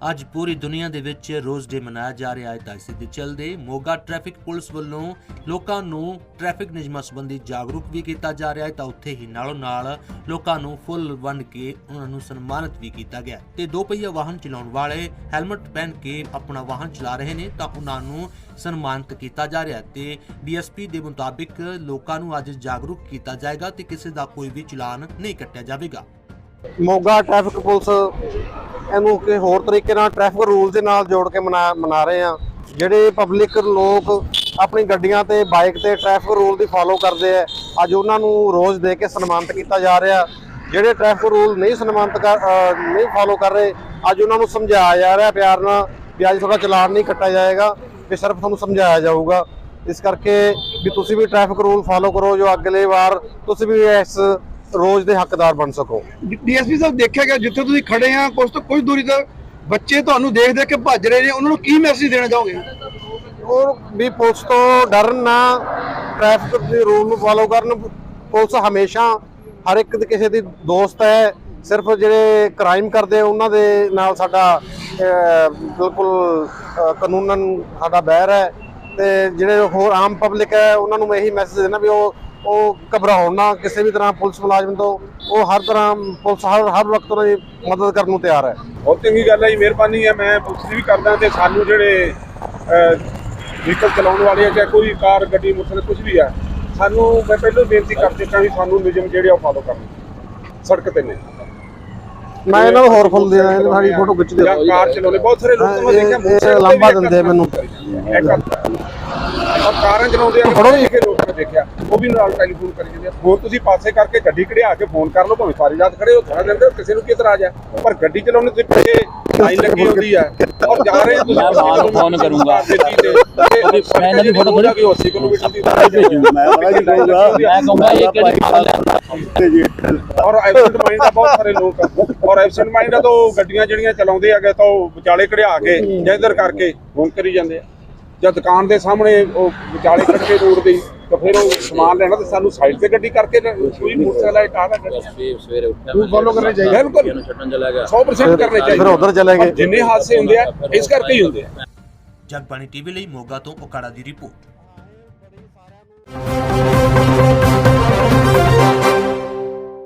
ਅੱਜ ਪੂਰੀ ਦੁਨੀਆ ਦੇ ਵਿੱਚ ਰੋਜ਼ ਡੇ ਮਨਾਇਆ ਜਾ ਰਿਹਾ ਹੈ। ਤਾਂ ਇਸੇ ਦੇ ਚੱਲਦੇ ਮੋਗਾ ਟ੍ਰੈਫਿਕ ਪੁਲਿਸ ਵੱਲੋਂ ਲੋਕਾਂ ਨੂੰ ਟ੍ਰੈਫਿਕ ਨਿਯਮਾਂ ਸੰਬੰਧੀ ਜਾਗਰੂਕ ਵੀ ਕੀਤਾ ਜਾ ਰਿਹਾ ਹੈ। ਤਾਂ ਉੱਥੇ ਹੀ ਨਾਲੋਂ ਨਾਲ ਲੋਕਾਂ ਨੂੰ ਫੁੱਲ ਵੰਡ ਕੇ ਉਹਨਾਂ ਨੂੰ ਸਨਮਾਨਿਤ ਵੀ ਕੀਤਾ ਗਿਆ ਤੇ ਦੋ ਪਹੀਆ ਵਾਹਨ ਚਲਾਉਣ ਵਾਲੇ ਹੈਲਮਟ ਪਹਿਨ ਕੇ ਆਪਣਾ ਵਾਹਨ ਚਲਾ ਰਹੇ ਨੇ ਤਾਂ ਉਹਨਾਂ ਨੂੰ ਸਨਮਾਨਿਤ ਕੀਤਾ ਜਾ ਰਿਹਾ ਹੈ। ਤੇ ਡੀਐਸਪੀ ਦੇ ਮੁਤਾਬਿਕ ਲੋਕਾਂ ਨੂੰ ਅੱਜ ਜਾਗਰੂਕ ਕੀਤਾ ਜਾਏਗਾ ਤੇ ਕਿਸੇ ਦਾ ਕੋਈ ਵੀ ਚਲਾਨ ਨਹੀਂ ਕੱਟਿਆ ਜਾਵੇਗਾ। ਮੋਗਾ ਟ੍ਰੈਫਿਕ ਪੁਲਿਸ ਇਹਨੂੰ ਕਿ ਹੋਰ ਤਰੀਕੇ ਨਾਲ ਟ੍ਰੈਫਿਕ ਰੂਲ ਦੇ ਨਾਲ ਜੋੜ ਕੇ ਮਨਾ ਮਨਾ ਰਹੇ ਆ ਜਿਹੜੇ ਪਬਲਿਕ ਲੋਕ ਆਪਣੀ ਗੱਡੀਆਂ ਤੇ ਬਾਈਕ ਤੇ ਟ੍ਰੈਫਿਕ ਰੂਲ ਦੀ ਫਾਲੋ ਕਰਦੇ ਆ, ਅੱਜ ਉਹਨਾਂ ਨੂੰ ਰੋਜ਼ ਦੇ ਕੇ ਸਨਮਾਨਿਤ ਕੀਤਾ ਜਾ ਰਿਹਾ। ਜਿਹੜੇ ਟ੍ਰੈਫਿਕ ਰੂਲ ਨਹੀਂ ਸਨਮਾਨਿਤ ਕਰ ਨਹੀਂ ਫਾਲੋ ਕਰ ਰਹੇ, ਅੱਜ ਉਹਨਾਂ ਨੂੰ ਸਮਝਾਇਆ ਜਾ ਰਿਹਾ ਪਿਆਰ ਨਾਲ ਵੀ ਅੱਜ ਤੁਹਾਡਾ ਚਲਾਨ ਨਹੀਂ ਕੱਟਿਆ ਜਾਏਗਾ, ਵੀ ਸਿਰਫ ਤੁਹਾਨੂੰ ਸਮਝਾਇਆ ਜਾਊਗਾ। ਇਸ ਕਰਕੇ ਵੀ ਤੁਸੀਂ ਵੀ ਟ੍ਰੈਫਿਕ ਰੂਲ ਫਾਲੋ ਕਰੋ ਜੋ ਅਗਲੇ ਵਾਰ ਤੁਸੀਂ ਵੀ ਇਸ ਰੋਜ਼ ਦੇ ਹੱਕਦਾਰ ਬਣ ਸਕੋ। ਡੀਐਸਪੀ ਸਾਹਿਬ ਦੇਖਿਆ ਗਿਆ ਜਿੱਥੇ ਤੁਸੀਂ ਖੜੇ ਆ ਕੁਝ ਤੋਂ ਕੁਝ ਦੂਰੀ ਤੱਕ ਬੱਚੇ ਤੁਹਾਨੂੰ ਦੇਖ ਦੇਖ ਕੇ ਭੱਜ ਰਹੇ ਨੇ ਉਹਨਾਂ ਨੂੰ ਕੀ ਮੈਸੇਜ ਦੇਣਾ ਚਾਹੋਗੇ? ਉਹ ਵੀ ਪੁਲਿਸ ਤੋਂ ਡਰਨ ਨਾ ਟ੍ਰੈਫਿਕ ਦੇ ਰੂਲ ਨੂੰ ਫਾਲੋ ਕਰਨ ਪੁਲਿਸ ਹਮੇਸ਼ਾ ਹਰ ਇੱਕ ਦੇ ਕਿਸੇ ਦੀ ਦੋਸਤ ਹੈ ਸਿਰਫ ਜਿਹੜੇ ਕ੍ਰਾਈਮ ਕਰਦੇ ਉਹਨਾਂ ਦੇ ਨਾਲ ਸਾਡਾ ਬਿਲਕੁਲ ਕਾਨੂੰਨਨ ਸਾਡਾ ਬਹਿਰ ਹੈ ਤੇ ਜਿਹੜੇ ਹੋਰ ਆਮ ਪਬਲਿਕ ਹੈ ਉਹਨਾਂ ਨੂੰ ਮੈਂ ਇਹੀ ਮੈਸੇਜ ਦੇਣਾ ਵੀ ਉਹ ਉਹ ਘਬਰਾਉਣ ਨਾ, ਕਿਸੇ ਵੀ ਤਰ੍ਹਾਂ ਪੁਲਿਸ ਮੁਲਾਜ਼ਮ ਤੋਂ, ਉਹ ਹਰ ਤਰ੍ਹਾਂ ਪੁਲਿਸ ਹਰ ਹਰ ਵਕਤ ਉਹਨਾਂ ਦੀ ਮਦਦ ਕਰਨ ਨੂੰ ਤਿਆਰ ਹੈ। ਬਹੁਤ ਚੰਗੀ ਗੱਲ ਹੈ ਜੀ, ਮਿਹਰਬਾਨੀ ਹੈ, ਮੈਂ ਪੁਲਿਸ ਦੀ ਵੀ ਕਰਦਾ ਤੇ ਸਾਨੂੰ ਜਿਹੜੇ ਵਹੀਕਲ ਚਲਾਉਣ ਵਾਲੇ ਆ ਜਾਂ ਕੋਈ ਕਾਰ, ਗੱਡੀ, ਮੋਟਰਸਾਈਕਲ ਕੁਝ ਵੀ ਆ, ਸਾਨੂੰ ਮੈਂ ਪਹਿਲਾਂ ਬੇਨਤੀ ਕਰ ਦਿੱਤਾ ਵੀ ਸਾਨੂੰ ਨਿਯਮ ਜਿਹੜੇ ਆ ਉਹ ਫਾਲੋ ਕਰਨ। ਸੜਕ ਤੇ ਨੇ ਮੈਂ ਇਹਨਾਂ ਨੂੰ ਹੋਰ ਫੁੱਲ ਦੇਣਾ ਇਹਨਾਂ ਸਾਡੀ ਫੋਟੋ ਖਿੱਚ ਦਿਓ ਕਾਰ ਚਲਾਉਣੇ ਬਹੁਤ ਸਾਰੇ ਲੋਕ ਮੈਂ ਇਹ- ਦੇਖਿਆ ਇਹ ਮੋਟਰਸਾਈਕਲ ਲੰਬਾ ਦਿੰਦੇ ਮੈਨੂੰ। ਇੱਕ ਔਰ ਕਾਰਾਂ ਚਲਾਉਂਦੇ ਆ ਫੜੋ। ਦੇਖੇ ਲੋਕਾਂ ਨੇ ਦੇਖਿਆ ਉਹ ਵੀ ਨਾਲ ਟੈਲੀਫੋਨ ਕਰੀ ਜਾਂਦੇ ਆ ਹੋਰ ਤੁਸੀਂ ਪਾਸੇ ਕਰਕੇ ਗੱਡੀ ਕਢਿਆ ਕੇ ਫੋਨ ਕਰ ਲਓ ਭਾਵੇਂ ਸਾਰੀ ਰਾਤ ਖੜੇ ਹੋ ਥੋੜਾ ਦਿੰਦੇ ਕਿਸੇ ਨੂੰ ਕੀ ਇਤਰਾਜ਼ ਹੈ ਪਰ ਗੱਡੀ ਚਲਾਉਣੇ ਤੇ ਪਿੱਛੇ ਲਾਈਨ ਲੱਗੀ ਹੁੰਦੀ ਹੈ ਔਰ ਜਾ ਰਹੇ ਤੁਸੀਂ ਫੋਨ ਕਰੂੰਗਾ। ਮੈਂ ਇਹਨਾਂ ਦੀ ਫੋਟੋ ਹੋ। ਜਾਗੀ 80 ਕਿਲੋਮੀਟਰ ਦੀ ਮੈਂ ਕਹੂੰਗਾ ਇਹ ਕਿਹੜੀ ਗੱਲ ਹੈ। ਔਰ ਐਬਸੈਂਟ ਮਾਈਂਡ ਦਾ ਬਹੁਤ ਸਾਰੇ ਲੋਕ ਆ। ਔਰ ਐਬਸੈਂਟ ਮਾਈਂਡ ਦਾ ਤਾਂ ਉਹ ਗੱਡੀਆਂ ਜਿਹੜੀਆਂ ਚਲਾਉਂਦੇ ਹੈਗੇ ਤਾਂ ਉਹ ਵਿਚਾਲੇ ਕਢਿਆ ਕੇ ਜਾਂ ਇੱਧਰ ਕਰਕੇ ਫੋਨ ਕਰੀ ਜਾਂਦੇ ਆ। ਜਾਂ ਦੁਕਾਨ ਦੇ ਸਾਹਮਣੇ ਉਹ ਵਿਚਾਲੇ ਖੜ ਕੇ ਰੋਡ ਦੀ ਤਾਂ ਫਿਰ ਉਹ ਸਮਾਨ ਲੈਣਾ ਤੇ ਸਾਨੂੰ ਸਾਈਡ ਤੇ ਗੱਡੀ ਕਰਕੇ ਕੋਈ ਮੋਟਰਸਾਈਕਲ ਕਾਹਦਾ ਗੱਡੀ ਸਵੇਰੇ ਉੱਠਿਆ ਤੂੰ follow ਕਰਨੇ ਚਾਹੀਦੇ। ਬਿਲਕੁਲ। ਛੱਡਣ ਚਲਾ ਗਿਆ। 100% ਕਰਨੇ ਚਾਹੀਦੇ ਫਿਰ ਉੱਧਰ ਚਲੇ ਗਏ। ਜਿੰਨੇ ਹਾਦਸੇ ਹੁੰਦੇ ਆ ਇਸ ਕਰਕੇ ਹੀ ਹੁੰਦੇ ਆ। ਜਗਬਾਣੀ ਟੀਵੀ ਲਈ ਮੋਗਾ ਤੋਂ ਓਕਾੜਾ ਦੀ ਰਿਪੋਰਟ।